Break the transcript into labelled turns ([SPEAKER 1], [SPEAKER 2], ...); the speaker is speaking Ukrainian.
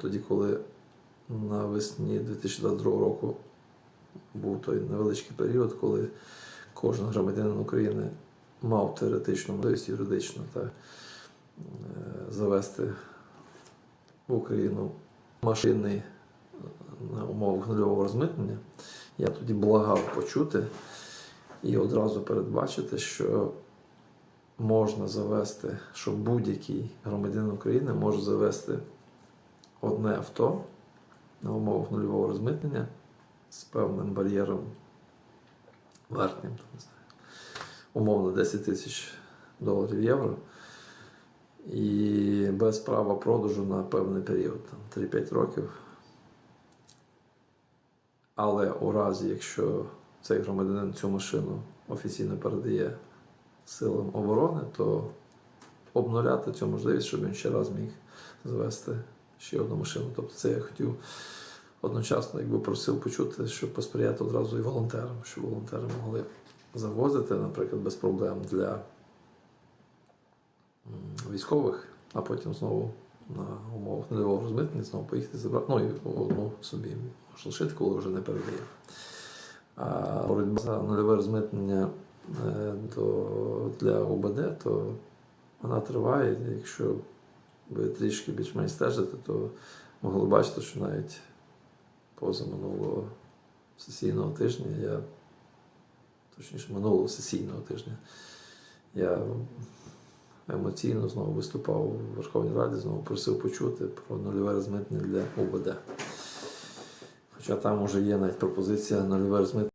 [SPEAKER 1] тоді, коли навесні 2022 року був той невеличкий період, коли кожен громадянин України мав теоретичну можливість юридично та, е, завести в Україну машини е, на умовах нульового розмитнення. Я тоді благав почути і одразу передбачити, що можна завести, що будь-який громадянин України може завести одне авто на умовах нульового розмитнення з певним бар'єром вартнім, там, не знаю, умовно 10 тисяч доларів євро. І без права продажу на певний період, там 3-5 років. Але у разі, якщо цей громадянин цю машину офіційно передає силам оборони, то обнуляти цю можливість, щоб він ще раз міг завести ще одну машину. Тобто це я хотів одночасно, якби просив почути, щоб посприяти одразу і волонтерам, щоб волонтери могли завозити, наприклад, без проблем для військових, а потім знову на умовах нульового розмитнення знову поїхати забрати. Ну і одну собі можна лишити, коли вже не передає. А боротьба за нульове розмитнення е, до, для ОБД, то вона триває. Якщо ви трішки більш-менш стежите, то могли бачити, що навіть поза минулого сесійного тижня я, точніше, минулого сесійного тижня, я емоційно знову виступав у Верховній Раді, знову просив почути про нульове розмитнення для ОБД. Хоча там вже є навіть пропозиція нульове розмитнення